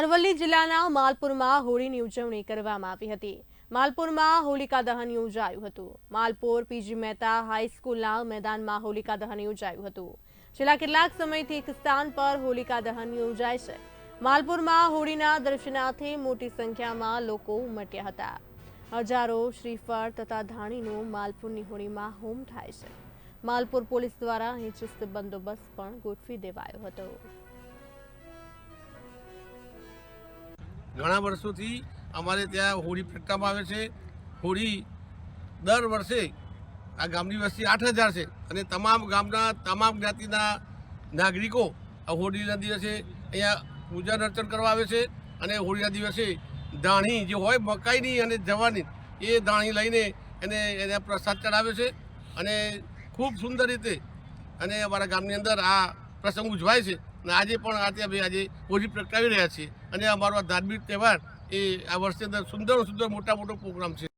અરવલ્લી જિલ્લાના માલપુરમાં હોળીની ઉજવણી કરવામાં આવી હતી. માલપુરમાં હોલિકા દહન યોજાયું હતું. માલપુર પીજી મહેતા હાઈસ્કૂલના મેદાનમાં હોલિકા દહન યોજાયું હતું. છેલ્લા કેટલાક સમયથી એક સ્થાન પર હોલિકા દહન યોજાય છે. માલપુરમાં હોળીના દર્શનાર્થે મોટી સંખ્યામાં લોકો ઉમટ્યા હતા. હજારો શ્રીફળ તથા ધાણીનું માલપુરની હોળીમાં હોમ થાય છે. માલપુર પોલીસ દ્વારા અહીં ચુસ્ત બંદોબસ્ત પણ ગોઠવી દેવાયો હતો. ઘણા વર્ષોથી અમારે ત્યાં હોળી પ્રગટાવવામાં આવે છે. હોળી દર વર્ષે આ ગામની વસ્તી આઠ હજાર છે અને તમામ ગામના, તમામ જ્ઞાતિના નાગરિકો આ હોળીના દિવસે અહીંયા પૂજન અર્ચન કરવા આવે છે અને હોળીના દિવસે દાણી જે હોય મકાઈની અને જવાની એ દાણી લઈને એને એને પ્રસાદ ચડાવે છે અને ખૂબ સુંદર રીતે અને અમારા ગામની અંદર આ પ્રસંગ ઉજવાય છે. અને આજે પણ આજે અમે આજે હોળી પ્રગટાવી રહ્યા છીએ. અને અમારો આ ધાર્મિક તહેવાર એ આ વર્ષની અંદર સુંદર સુંદર મોટા મોટો પ્રોગ્રામ છે.